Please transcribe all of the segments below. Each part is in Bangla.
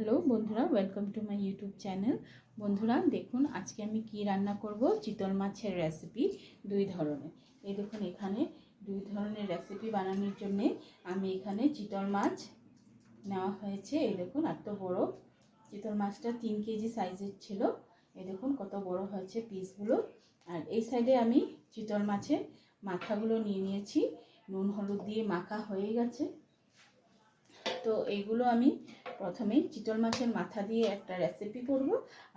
হ্যালো বন্ধুরা welcome to my YouTube channel বন্ধুরা, দেখুন, আজকে আমি কি রান্না করব? চিতল মাছের রেসিপি দুই ধরনের। এই দেখুন, এখানে দুই ধরনের রেসিপি বানানোর জন্যে আমি এখানে চিতল মাছ নেওয়া হয়েছে। এই দেখুন, এত বড়। চিতল মাছটা তিন কেজি সাইজের ছিল। এই দেখুন, কত বড় হয়েছে পিসগুলো আর এই সাইডে আমি চিতল মাছের মাথাগুলো নিয়ে নিয়েছি। নুন, হলুদ দিয়ে মাখা হয়ে গেছে। তো এইগুলো আমি প্রথমে চিতল মাছের মাথা দিয়ে একটা রেসিপি করব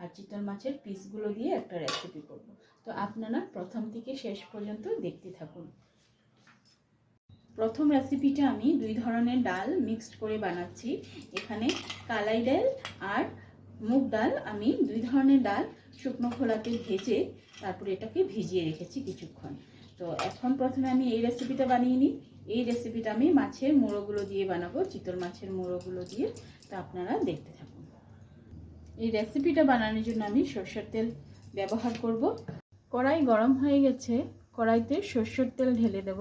আর চিতল মাছের পিসগুলো দিয়ে একটা রেসিপি করব। তো আপনারা প্রথম থেকে শেষ পর্যন্ত দেখতে থাকুন। প্রথম রেসিপিটা আমি দুই ধরনের ডাল মিক্সড করে বানাচ্ছি। এখানে কালাই ডাল আর মুগ ডাল আমি দুই ধরনের ডাল শুকনো খোলাতে ভেজে তারপরে এটাকে ভিজিয়ে রেখেছি কিছুক্ষণ। তো এখন প্রথমে আমি এই রেসিপিটা বানিয়ে নিই। এই রেসিপিটা আমি মাছের মুড়োগুলো দিয়ে বানাবো, চিতল মাছের মুড়োগুলো দিয়ে। তা আপনারা দেখতে থাকুন। এই রেসিপিটা বানানোর জন্য আমি সর্ষের তেল ব্যবহার করব। কড়াই গরম হয়ে গেছে, কড়াইতে সর্ষের তেল ঢেলে দেব।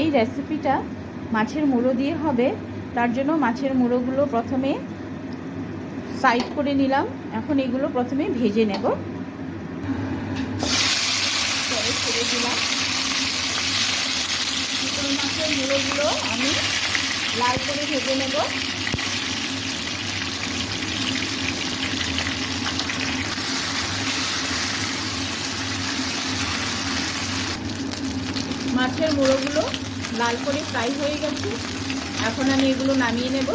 এই রেসিপিটা মাছের মুড়ো দিয়ে হবে, তার জন্য মাছের মুড়োগুলো প্রথমে সাইড করে নিলাম। এখন এগুলো প্রথমে ভেজে নেব। দিলাম মাছের মুড়োগুলো আমি লাল করে ভেজে নেব। মাছের মুড়োগুলো লাল করে ফ্রাই হয়ে গেছে। এখন আমি এগুলো নামিয়ে নেব।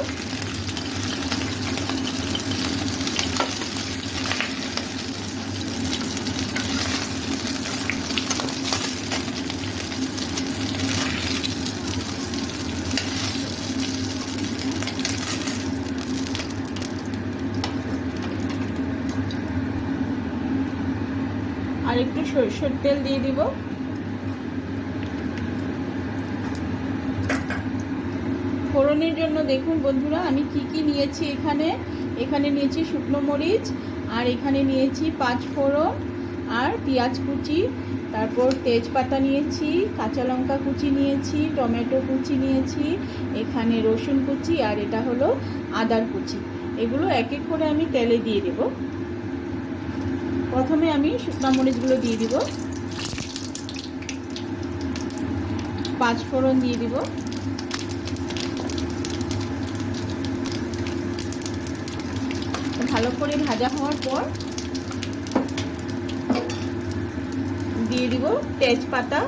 আর একটু সরষের তেল দিয়ে দিব। ফোড়নের জন্য দেখুন বন্ধুরা, আমি কি কি নিয়েছি এখানে। এখানে নিয়েছি শুকনো মরিচ, আর এখানে নিয়েছি পাঁচ ফোড়ন আর পেঁয়াজ কুচি। তারপর তেজপাতা নিয়েছি, কাঁচা লঙ্কা কুচি নিয়েছি, টমেটো কুচি নিয়েছি, এখানে রসুন কুচি, আর এটা হলো আদার কুচি। এগুলো এক এক করে আমি তেলে দিয়ে দেব। প্রথমে আমি শুকনো মরিচগুলো দিয়ে দিব। পাঁচ ফোড়ন দিয়ে দিব। ভালো করে ভাজা হওয়ার পর দিয়ে দিব তেজপাতা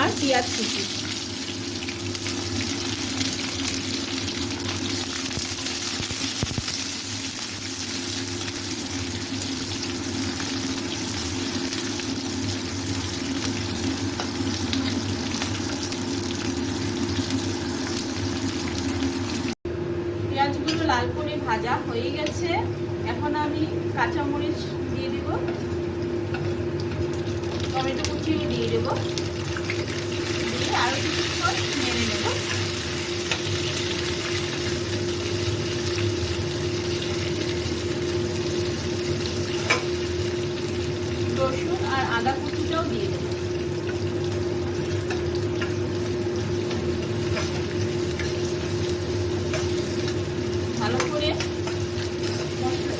আর পেঁয়াজ কুচি পেঁয়াজগুলো লাল করে ভাজা হয়ে গেছে। এখন আমি কাঁচামরিচ দিয়ে দিব। টমেটো কুচিও দিয়ে দেবো। দিয়ে আরও কিছুক্ষণ নেড়ে নেব রসুন আর আদা কুচিটাও দিয়ে দেবো ভালো করে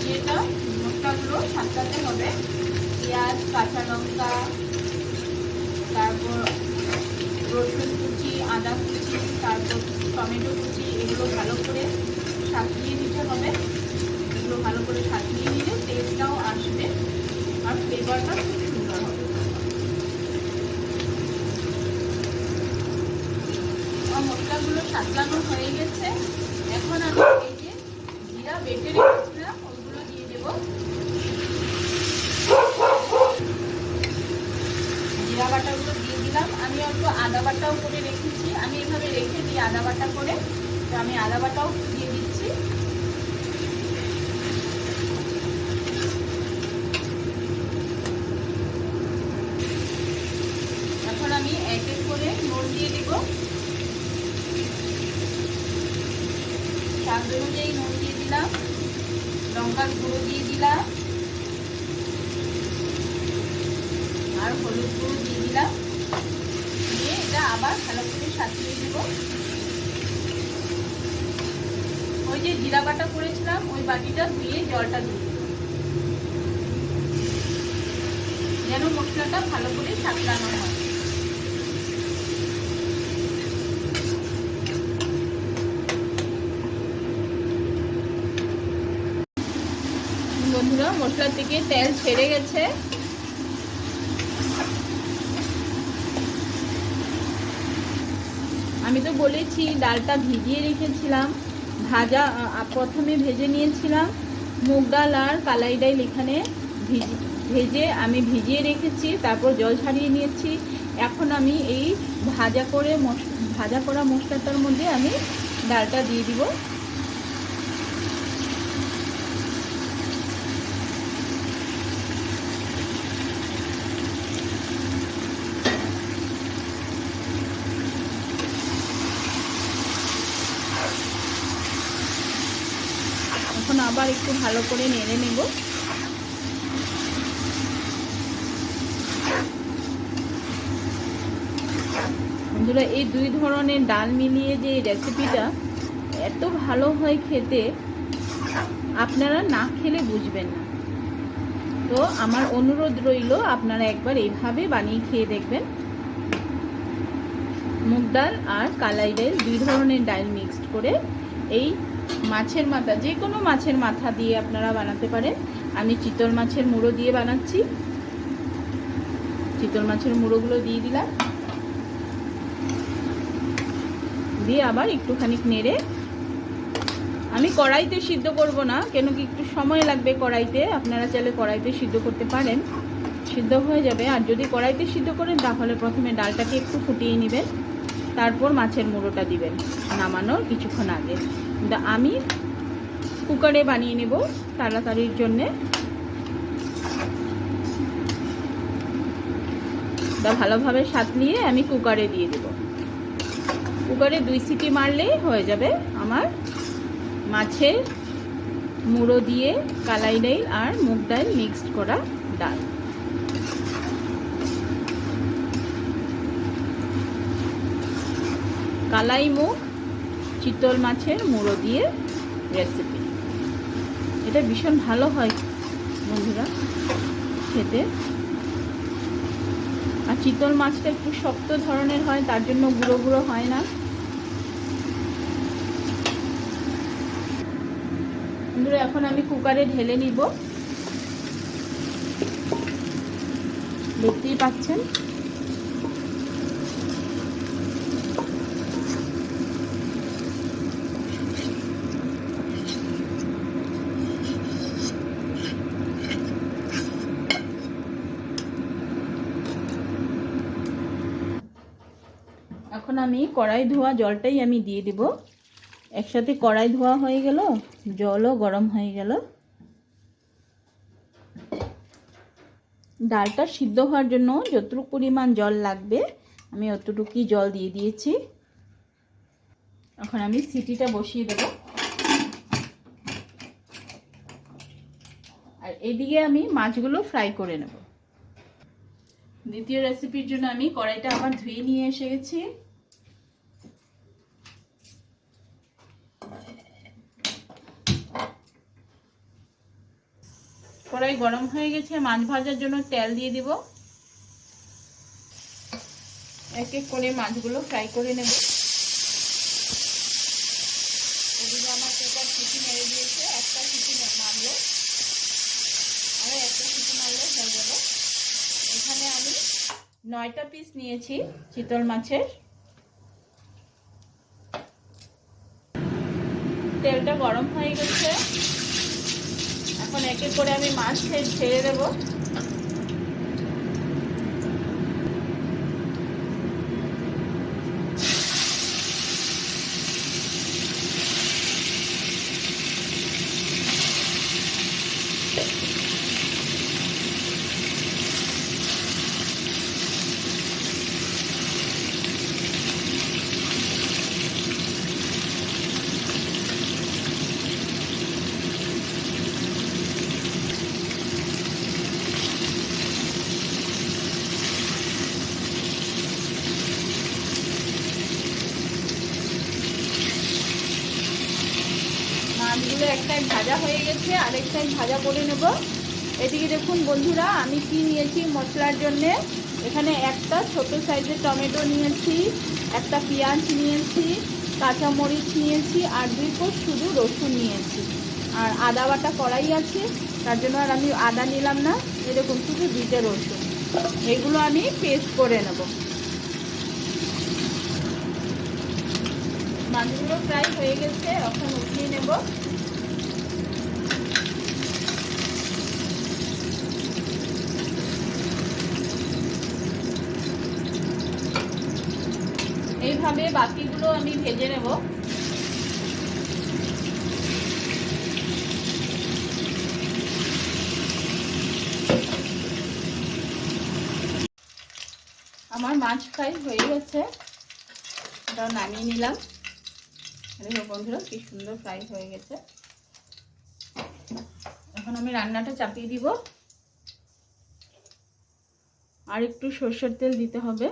ইয়েটা মশলাগুলো সাতটাতে হবে পেঁয়াজ কাঁচা লঙ্কা তারপর রসুন কুচি আদা কুচি তারপর টমেটো কুচি, এগুলো ভালো করে সাজিয়ে নিতে হবে। এগুলো ভালো করে সাজিয়ে নিলে টেস্টটাও আসবে আর ফ্লেভারটা খুব সুন্দর হবে। আমার মশলাগুলো সাতলানো হয়ে গেছে। এখন আমি এই যে জিরা বেটে রেখেছিলাম ওইগুলো দিয়ে দেব জিরা বাটাগুলো দিয়ে দিলাম আমি অল্প আদা বাটাও করে রেখেছি আমি এভাবে রেখে দিই আদা বাটা করে তো আমি আদা দিয়ে দিচ্ছি। এখন আমি এক এক করে নুন দিয়ে দিব। স্বাদ অনুযায়ী নুন দিয়ে দিলাম, লঙ্কার গুঁড়ো দিয়ে দিলাম, আর হলুদ গুঁড়ো দিয়ে দিলাম। দিয়ে এটা আবার ভালো করে সাজিয়ে দেবো ওই যে জিরা বাটা করেছিলাম, ওই বাটিটা ধুয়ে জলটা দিয়ে যেন মশলাটা ভালো করে সাকলানো হয়। বন্ধুরা মশলা থেকে তেল ছেড়ে গেছে। আমি তো বলেছি, ডালটা ভিজিয়ে রেখেছিলাম। ভাজা প্রথমে ভেজে নিয়েছিলাম মুগ ডাল আর কালাই ডাইল এখানে ভিজি আমি ভিজিয়ে রেখেছি, তারপর জল ছাড়িয়ে নিয়েছি। এখন আমি এই ভাজা করে ভাজা করা মশলাটার মধ্যে আমি ডালটা দিয়ে দিব। এখন আবার একটু ভালো করে নেড়ে নেব। বন্ধুরা, এই দুই ধরনের ডাল মিলিয়ে যে রেসিপিটা এত ভালো হয় খেতে, আপনারা না খেলে বুঝবেন না। তো আমার অনুরোধ রইল, আপনারা একবার এইভাবে বানিয়ে খেয়ে দেখবেন। মুগ ডাল আর কালাই ডাল, দুই ধরনের ডাল মিক্সড করে এই মাছের মাথা, যে কোনো মাছের মাথা দিয়ে আপনারা বানাতে পারেন। আমি চিতল মাছের মুড়ো দিয়ে বানাচ্ছি। চিতল মাছের মুড়োগুলো দিয়ে দিলাম। দিয়ে আবার একটুখানি নেড়ে। আমি কড়াইতে সিদ্ধ করব না, কেন কি একটু সময় লাগবে কড়াইতে। আপনারা চাইলে কড়াইতে সিদ্ধ করতে পারেন। সিদ্ধ হয়ে যাবে। আর যদি কড়াইতে সিদ্ধ করেন, তাহলে প্রথমে ডালটাকে একটু ফুটিয়ে নেবেন। তারপর মাছের মুড়োটা দিবেন, নামানোর কিছুক্ষণ আগে। আমি কুকারে বানিয়ে নেব তাড়াতাড়ির জন্যে। তা ভালোভাবে সাতলিয়ে আমি কুকারে দিয়ে দেব। কুকারে দুই সিটি মারলেই হয়ে যাবে আমার মাছের মুড়ো দিয়ে কালাই ডাল আর মুগ ডাল মিক্সড করা ডাল। কালাই মুগ চিতল মাছের মুড়ো দিয়ে রেসিপি এটা ভীষণ ভালো হয় বন্ধুরা খেতে। আর চিতল মাছটা একটু শক্ত ধরনের হয়, তার জন্য গুঁড়ো গুঁড়ো হয় না। বন্ধুরা, এখন আমি কুকারে ঢেলে নিব। দেখতেই পাচ্ছেন এখন আমি কড়াই ধোয়া জলটাই আমি দিয়ে দিব। একসাথে কড়াই ধোয়া হয়ে গেল, জলও গরম হয়ে গেল। ডালটা সিদ্ধ হওয়ার জন্য যতটুকু পরিমাণ জল লাগবে, আমি অতটুকুই জল দিয়ে দিয়েছি। এখন আমি সিটিটা বসিয়ে দেব। আর এদিকে আমি মাছগুলো ফ্রাই করে নেব। দ্বিতীয় রেসিপির জন্য আমি কড়াইটা আবার ধুয়ে নিয়ে এসে গেছি। কড়াই গরম হয়ে গেছে, মাছ ভাজার জন্য তেল দিয়ে দিব। এক এক করে মাছগুলো ফ্রাই করে নেব। একটা সিটি মারলো। হয়ে এখানে আমি নয়টা পিস নিয়েছি চিতল মাছের। তেলটা গরম হয়ে গেছে। এখন এক করে আমি মাছ ছেড়ে দেবো। মাছগুলো এক সাইড ভাজা হয়ে গেছে আরেক সাইড ভাজা করে নেব। এদিকে দেখুন বন্ধুরা, আমি কি নিয়েছি মশলার জন্যে? এখানে একটা ছোট সাইজের টমেটো নিয়েছি, একটা পেঁয়াজ নিয়েছি, কাঁচামরিচ নিয়েছি, আর দুই কোষ শুধু রসুন নিয়েছি। আর আদা বাটা কড়াই আছে, তার জন্য আর আমি আদা নিলাম না, এরকম শুধু দুইটা রসুন। এগুলো আমি পেস্ট করে নেব। মাছগুলো ফ্রাই হয়ে গেছে, এখন উঠিয়ে নেব। এইভাবে বাকিগুলো আমি ভেজে নেব। আমার মাছ ফ্রাই হয়ে গেছে। ওটা নামিয়ে নিলাম। দেখো বন্ধুরা, কি সুন্দর ফ্রাই হয়ে গেছে। এখন আমি রান্নাটা চাপিয়ে দিব। আর একটু সর্ষের তেল দিতে হবে।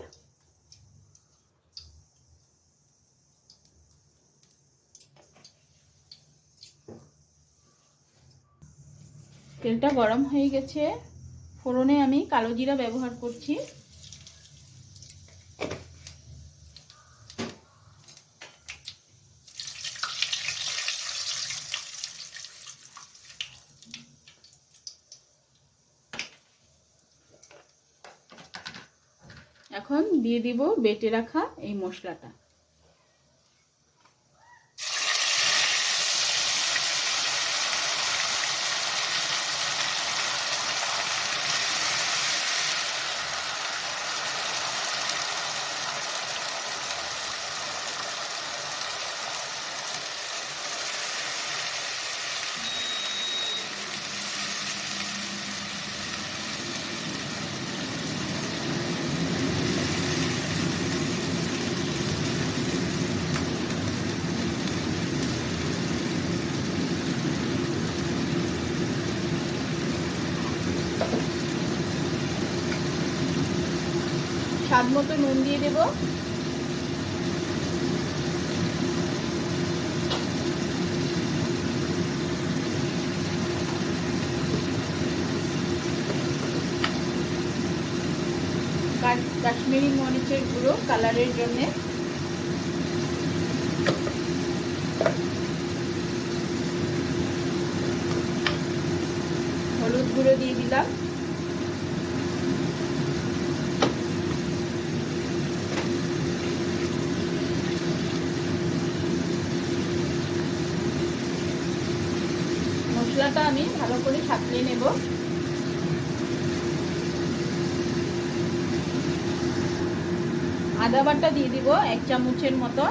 তেলটা গরম হয়ে গেছে। ফোড়নে আমি কালো জিরা ব্যবহার করছি এখন দিয়ে দিব বেটে রাখা এই মশলাটা। স্বাদ মতো নুন দিয়ে দেব। কাশ্মীরি মরিচের গুঁড়ো কালারের জন্যে হলুদ গুঁড়ো দিয়ে দিলাম মশলাটা আমি ভালো করে সাঁতলিয়ে নেব আদা বাটা দিয়ে দিব এক চামচের মতো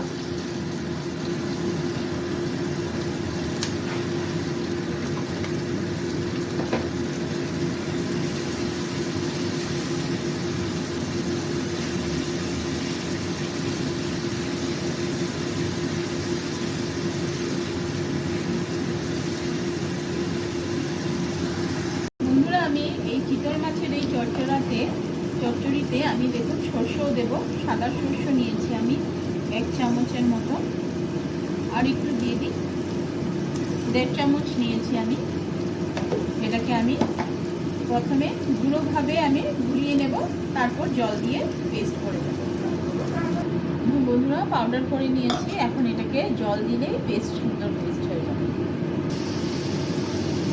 বন্ধুরা আমি এই চিতল মাছের এই চচ্চড়াতে চচ্চড়িতে আমি দেখুন সর্ষেও দেব সাদা সর্ষ নিয়েছি আমি এক চামচের মতো আর একটু দিয়ে দিই দেড় চামচ নিয়েছি আমি এটাকে আমি প্রথমে গুঁড়োভাবে আমি গুলিয়ে নেব, তারপর জল দিয়ে পেস্ট করে দেবো বন্ধুরা পাউডার করে নিয়েছি, এখন এটাকে জল দিলেই পেস্ট সুন্দর পেস্ট হয়ে যাবে।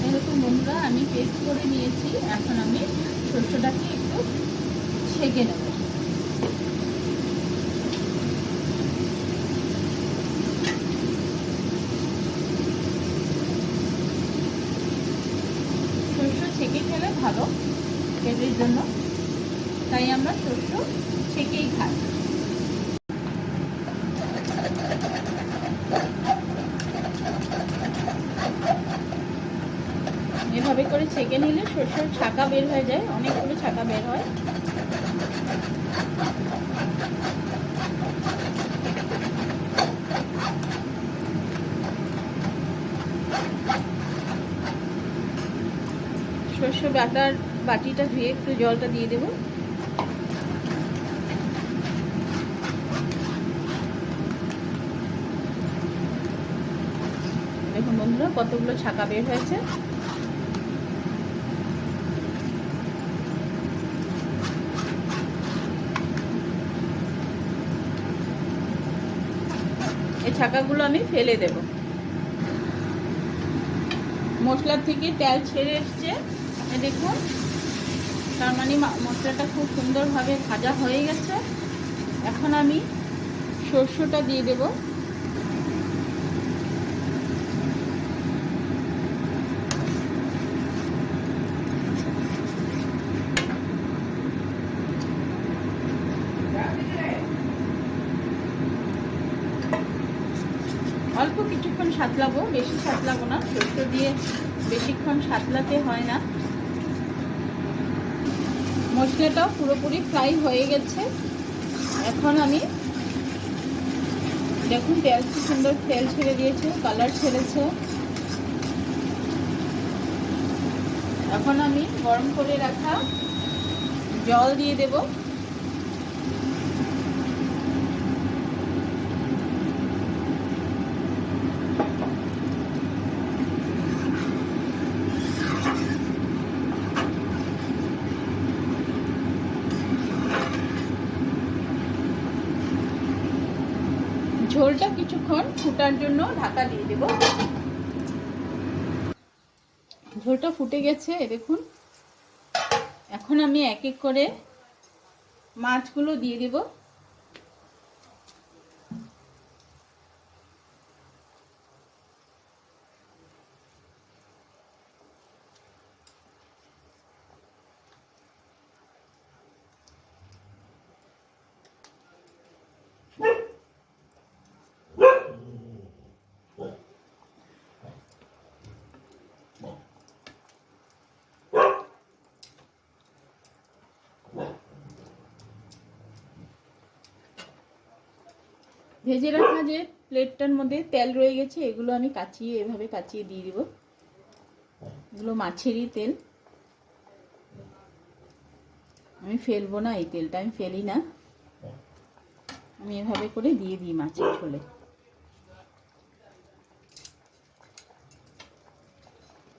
এরকম বন্ধুরা, আমি পেস্ট করে নিয়েছি, এখন আমি শস্যটাকে একটু ছেঁকে নেব শস্য ছেঁকে খেলে ভালো পেটের জন্য তাই আমরা শস্য ছেঁকেই খাই এভাবে করে সর্ষের ছাকা বের হয়ে যায়, অনেকগুলো ছাকা বের হয়। শস্য বাটার বাটিটা ধুয়ে একটু জলটা দিয়ে দেবো। দেখুন বন্ধুরা, কতগুলো ছাকা বের হয়েছে। ছাকাগুলো আমি ফেলে দেব। মশলার থেকে তেল ছেড়ে এসছে। দেখুন, তার মানে মশলাটা খুব সুন্দরভাবে ভাজা হয়ে গেছে। এখন আমি সর্ষেটা দিয়ে দেব অল্প কিছুক্ষণ সাতলাবো, বেশি সাতলাবো না সর্ষে দিয়ে বেশিক্ষণ সাতলাতে হয় না। মশলাটা পুরোপুরি ফ্রাই হয়ে গেছে। এখন আমি দেখুন তেল কি সুন্দর তেল ছেড়ে দিয়েছে, কালার ছেড়েছে। এখন আমি গরম করে রাখা জল দিয়ে দেব ঝোলটা কিছুক্ষণ ফুটার জন্য ঢাকা দিয়ে দেব। ঝোলটা ফুটে গেছে দেখুন। এখন আমি এক এক করে মাছগুলো দিয়ে দেব। ভেজে রাখা যে প্লেটটার মধ্যে তেল রয়ে গেছে, এগুলো আমি কাচিয়ে, এভাবে কাচিয়ে দিয়ে দিব। এগুলো মাছেরই তেল। আমি ফেলব না এই তেলটা, আমি ফেলি না। আমি এভাবে করে দিয়ে দিই মাছের ঝোলে।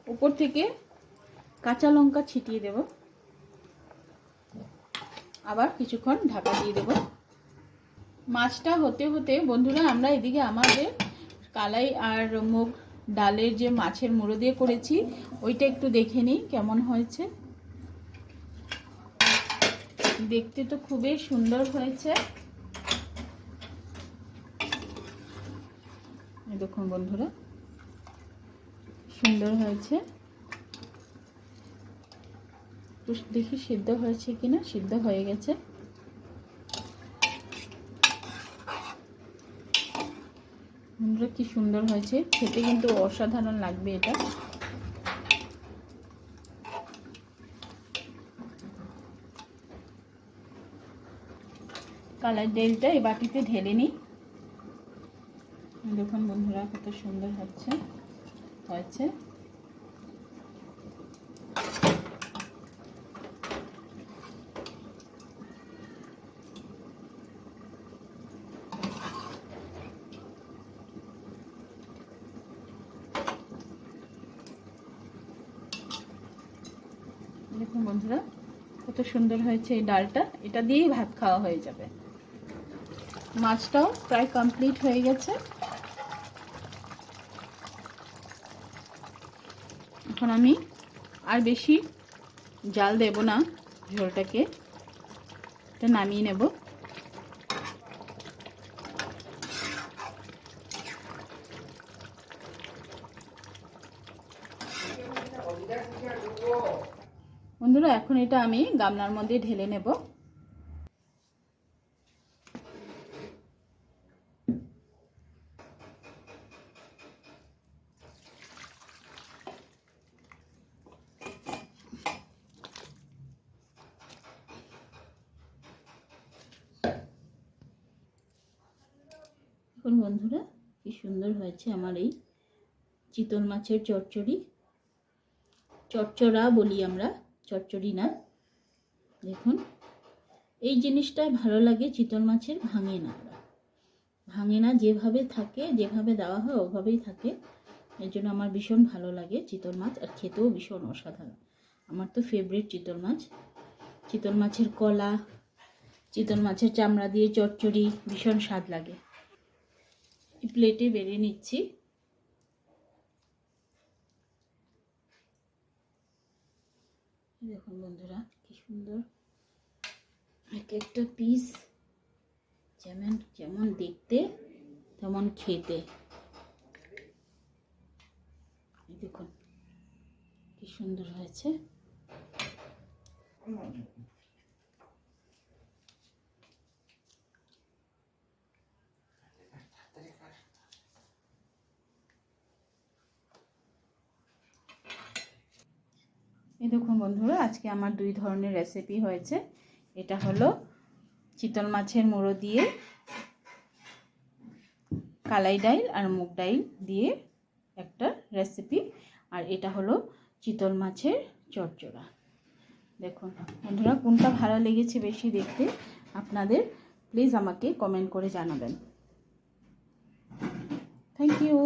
উপর থেকে কাঁচা লঙ্কা ছিটিয়ে দেব। আবার কিছুক্ষণ ঢাকা দিয়ে দেবো। মাছটা হতে হতে, বন্ধুরা, আমরা এদিকে আমাদের কালাই আর মুগ ডালের যে মাছের মুড়ো দিয়ে করেছি, ওইটা একটু দেখে নিই কেমন হয়েছে। দেখতে তো খুবই সুন্দর হয়েছে। দেখুন, বন্ধুরা, সুন্দর হয়েছে। দেখি, সিদ্ধ হয়েছে কিনা? সিদ্ধ হয়ে গেছে। বন্ধুরা কি সুন্দর হয়েছে। খেতে কিন্তু অসাধারণ লাগবে এটা। কালার ডেলটা এই বাটিতে ঢেলে নিই। দেখুন বন্ধুরা, কত সুন্দর হচ্ছে, হয়েছে দেখুন বন্ধুরা, কত সুন্দর হয়েছে এই ডালটা। এটা দিয়েই ভাত খাওয়া হয়ে যাবে। মাছটাও প্রায় কমপ্লিট হয়ে গেছে। এখন আমি আর বেশি জাল দেব না, ঝোলটাকে। এটা নামিয়ে নেব। বন্ধুরা, এখন এটা আমি গামলার মধ্যে ঢেলে নেব। বন্ধুরা, কি সুন্দর হয়েছে আমার এই চিতল মাছের চচ্চড়ি। চচ্চড়া বলি আমরা। চচ্চড়ি না। দেখুন, এই জিনিসটা ভালো লাগে চিতল মাছের ভাঙে না ভাঙে না যেভাবে থাকে, যেভাবে দেওয়া হয় ওভাবেই থাকে। এই জন্য আমার ভীষণ ভালো লাগে চিতল মাছ আর খেতেও ভীষণ অসাধারণ। আমার তো ফেভারিট চিতল মাছ। চিতল মাছের কলা, চিতল মাছের চামড়া দিয়ে চচ্চড়ি ভীষণ স্বাদ লাগে। প্লেটে বেরিয়ে নিচ্ছি এই দেখুন বন্ধুরা, কি সুন্দর। এক একটা পিস যেমন যেমন দেখতে, তেমন খেতে। দেখুন, কি সুন্দর হয়েছে। এই দেখুন বন্ধুরা, আজকে আমার দুই ধরনের রেসিপি হয়েছে। এটা হলো চিতল মাছের মুড়ো দিয়ে, কালাই ডাইল আর মুগ ডাইল দিয়ে একটা রেসিপি আর এটা হলো চিতল মাছের চচ্চড়া। দেখুন বন্ধুরা, কোনটা ভালো লেগেছে বেশি দেখতে আপনাদের প্লিজ আমাকে কমেন্ট করে জানাবেন। Thank you